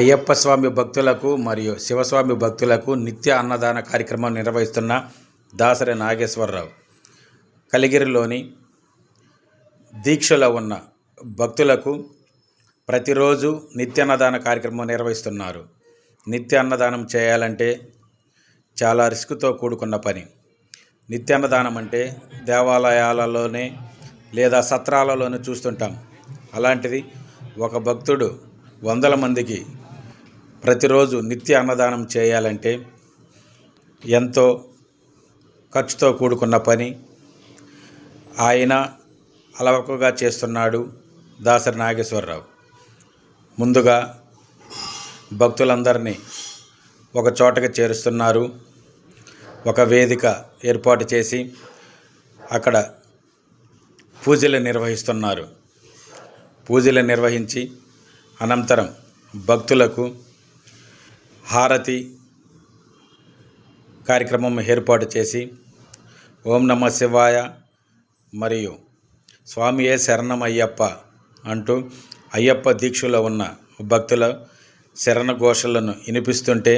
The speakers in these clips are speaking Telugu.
అయ్యప్ప స్వామి భక్తులకు మరియు శివస్వామి భక్తులకు నిత్య అన్నదాన కార్యక్రమం నిర్వహిస్తున్న దాసరి నాగేశ్వరరావు. కలిగిరిలోని దీక్షలో ఉన్న భక్తులకు ప్రతిరోజు నిత్య అన్నదాన కార్యక్రమం నిర్వహిస్తున్నారు. నిత్య అన్నదానం చేయాలంటే చాలా రిస్క్తో కూడుకున్న పని. నిత్య అన్నదానం అంటే దేవాలయాలలోనే లేదా సత్రాలలోనే చూస్తుంటాం. అలాంటిది ఒక భక్తుడు వందల మందికి ప్రతిరోజు నిత్య అన్నదానం చేయాలంటే ఎంతో ఖర్చుతో కూడుకున్న పని. ఆయన అలవకగా చేస్తున్నాడు దాసరి నాగేశ్వరరావు. ముందుగా భక్తులందరినీ ఒక చోటకి చేరుస్తున్నారు. ఒక వేదిక ఏర్పాటు చేసి అక్కడ పూజలు నిర్వహిస్తున్నారు. పూజలు నిర్వహించి అనంతరం భక్తులకు హారతి కార్యక్రమం ఏర్పాటు చేసి ఓం నమ శివాయ మరియు స్వామియే శరణం అయ్యప్ప అంటూ అయ్యప్ప దీక్షలో ఉన్న భక్తుల శరణ ఘోషలను వినిపిస్తుంటే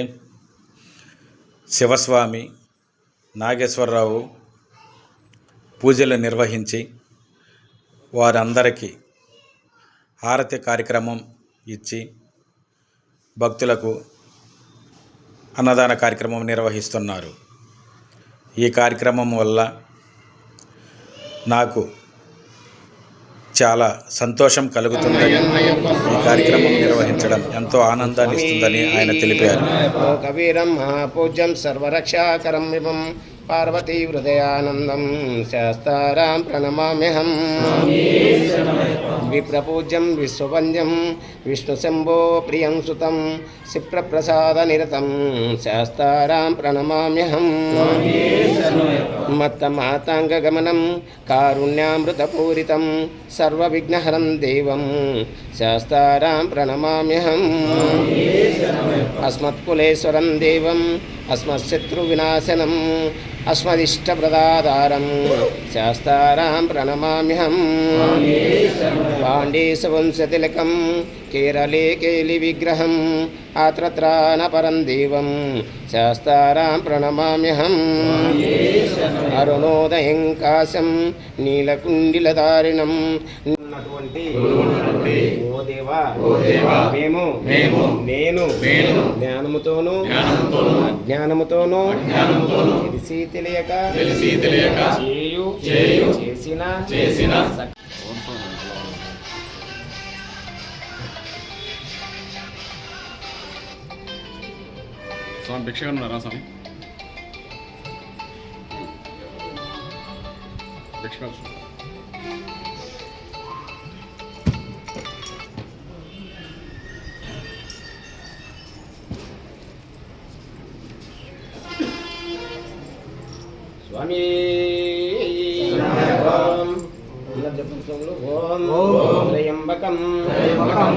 శివస్వామి నాగేశ్వరరావు పూజలు నిర్వహించి వారందరికీ హారతి కార్యక్రమం ఇచ్చి భక్తులకు అన్నదాన కార్యక్రమం నిర్వహిస్తున్నారు. ఈ కార్యక్రమం వల్ల నాకు చాలా సంతోషం కలుగుతుందని ఈ కార్యక్రమం నిర్వహించడం ఎంతో ఆనందాన్ని ఇస్తుందని ఆయన తెలిపారు. కవీరం మహాపూజ్యం సర్వరక్షాకరం ఇవం పార్వతీ హృదయానందం శాస్తారాం ప్రణమామ్యహం. విప్రపూజ్యం విశ్వవంద్యం విష్ణుశంభో ప్రియం సుతం శిప్రప్రసాదనిరతం శాస్తారాం ప్రణమామ్యహం. మత్తమాతాంగగమనం కారుణ్యామృతపూరితం సర్వవిఘ్నహరం దేవం శాస్తారాం ప్రణమామ్యహం. అస్మత్కులేశ్వరం దేవం అస్మశత్రువినాశనం అస్మదిష్టప్రదాధారం శాస్తారాం ప్రణమామ్యహం. పాండేశవంశతిలకం కేరళే కేలి విగ్రహం. ఆత్రత్రానపరం దేవం. శాస్తారాం ప్రణమామ్యహం. అరుణోదయం కాశం ఉన్నటువంటి ఓ దేవా మేము నేను జ్ఞానముతోను అజ్ఞానముతోను తెలిసి తెలియక చేయు చేసిన చేసిన. స్వామి భిక్షగా ఉన్నారా స్వామి? భిక్షగా స్వామి ఓం ఓం త్రయంబకం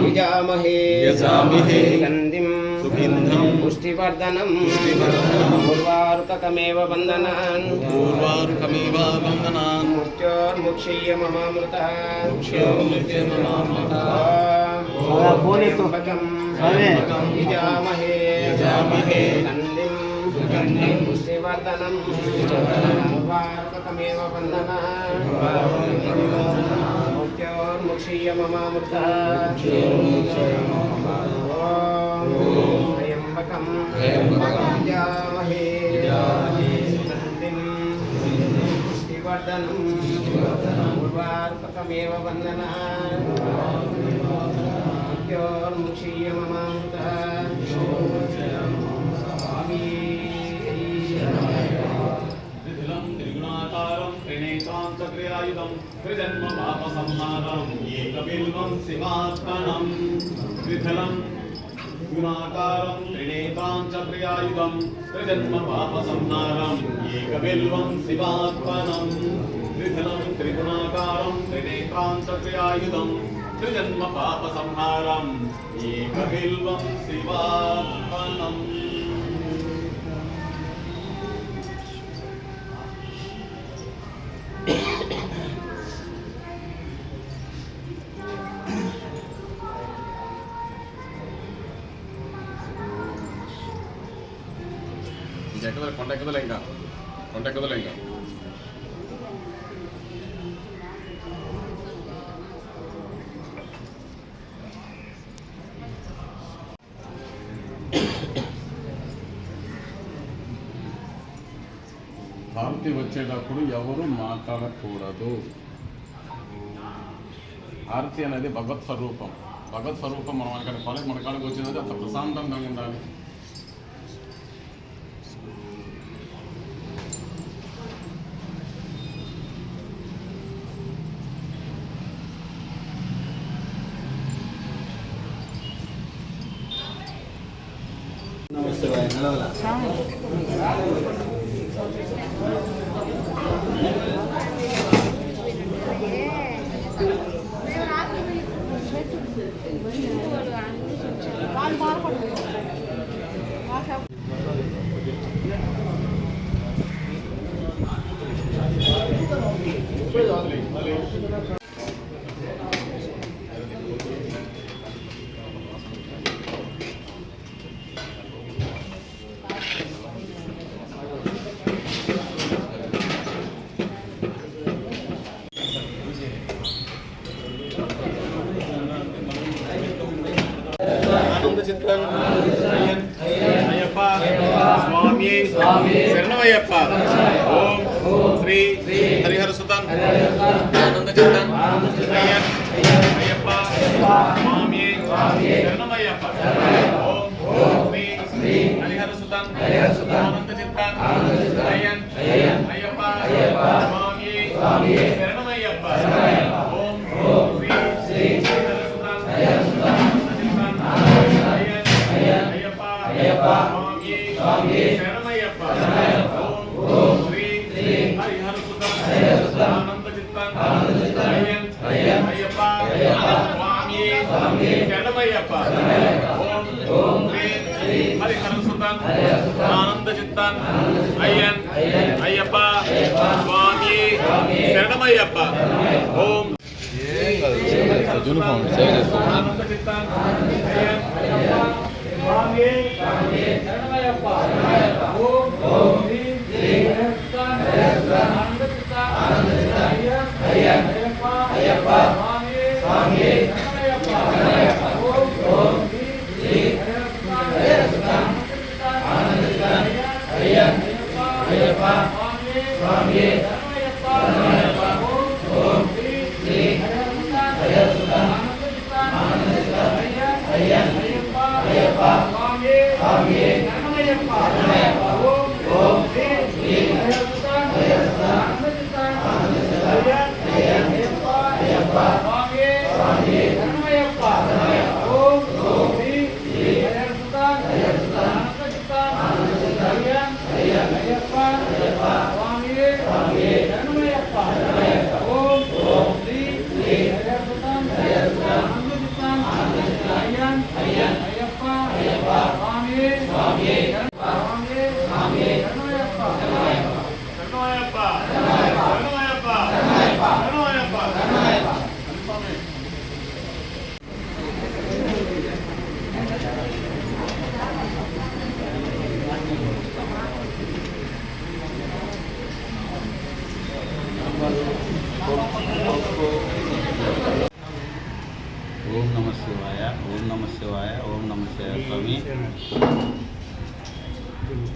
యజామహే యజామహే గంధిం సుగంధిం పుష్టివర్ధనం పూర్వారుకమేవ వందనాన్ పూర్వారుకమేవ వందనాన్ ముఖ్యోర్ముక్షీయ మమామృత త్రయంబకం యజామహే యజామహే గంధిం పుష్టివర్ధనం. పూర్వారుకమేవ వందనాన్ ముఖ్యోర్ముక్షీయ మమామృత. త్రయంబకం. యజామహే గంధిం పుష్టివర్ధనం. పూర్వార్పకమేవ వందనాన్ త్రినేకాంతక్రియాయుధం త్రిజన్మ పాప సంహారం ఏకబిల్వం శివాత్మనం త్రిధలం గుణాకారం త్రినేకాంచ ప్రియాయుధం త్రిజన్మ పాప సంహారం ఏకబిల్వం శివాత్మనం త్రిధలం త్రిగుణాకారం త్రినేత్రాం చ ప్రియాయుధం త్రిజన్మ పాప సంహారం ఏకబిల్వం శివాత్మనం ఇంకెక్కదలే కొండ ఎక్కదలే ఇంకా. కొండ ఎక్కదలే ఇంకా. హారతి వచ్చేటప్పుడు ఎవరు మాట్లాడకూడదు. ఆర్తి అనేది భగవత్ స్వరూపం. భగవత్ స్వరూపం మనం అక్కడ కాలేజ్ మన కాడికి వచ్చేది అంత ప్రశాంతంగా ఉండాలి. వాళ్ళు బాధపడతారు ఆనంద చిత్తం అయ్యప్ప. స్వామి. శరణమయ్యప్ప. ఓం శ్రీ హరిహర సుతం. ఆనంద చిత్తం అయ్యప్ప. స్వామి. శరణమయ్యప్ప. ఆనంద చిత్తాన్ అయ్యన్ అయ్యప్ప. స్వామి. శరణమయ్యప్ప. ఓం యూనిఫామ్ సేవ్ చేసుకో ఆనంద చిత్తాన్ అయ్యన్. అయ్యప్ప. స్వామి శరణమయ్యప్ప ఓం ఓం శ్రీ శ్రీ ఆనంద చిత్తాన్ అయ్యన్ అయ్యన్ అయ్యప్ప అయ్యప్ప స్వామి స్వామి శరణమయ్యప్ప ఓం ఓం శ్రీ శ్రీ ఆనంద చిత్తాన్ అయ్యన్ అయ్యప్ప స్వామి స్వామి శరణమయ్యప్ప ఓం ఓం శ్రీ శ్రీ ఓం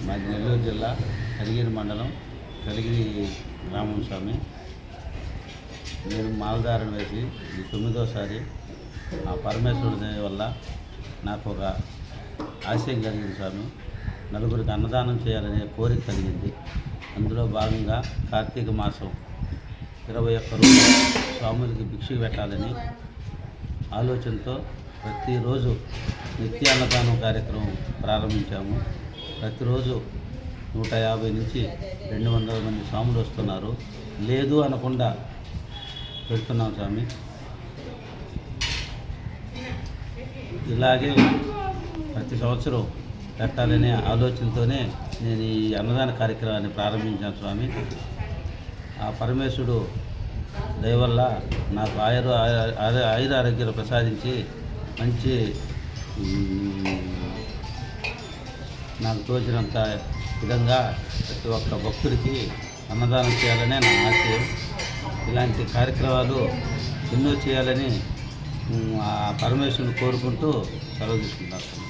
మాది నెల్లూరు జిల్లా కలిగిరి మండలం కలిగిరి గ్రామం స్వామి. నేను మాలధారణ వేసి ఈ తొమ్మిదోసారి ఆ పరమేశ్వరుడి దయ వల్ల నాకు ఒక ఆశయం కలిగింది స్వామి. నలుగురికి అన్నదానం చేయాలనే కోరిక కలిగింది. అందులో భాగంగా కార్తీక మాసం ఇరవై ఒక్క రోజు స్వాములకి భిక్ష పెట్టాలని ఆలోచనతో ప్రతిరోజు నిత్య అన్నదానం కార్యక్రమం ప్రారంభించాము. ప్రతిరోజు నూట యాభై నుంచి రెండు వందల మంది స్వాములు వస్తున్నారు. లేదు అనకుండా పెడుతున్నాం స్వామి. ఇలాగే ప్రతి సంవత్సరం పెట్టాలనే ఆలోచనతోనే నేను ఈ అన్నదాన కార్యక్రమాన్ని ప్రారంభించాను స్వామి. ఆ పరమేశ్వరుడు దయవల్ల నాకు ఆయుర ఆయుర ఆయుర ఆరోగ్యాలు ప్రసాదించి మంచి నాకు తోచినంత విధంగా ప్రతి ఒక్క భక్తుడికి అన్నదానం చేయాలనే నా ఆశయం ఇలాంటి కార్యక్రమాలు ఎన్నో చేయాలని ఆ పరమేశ్వరుని కోరుకుంటూ సెలవు తీసుకుంటాను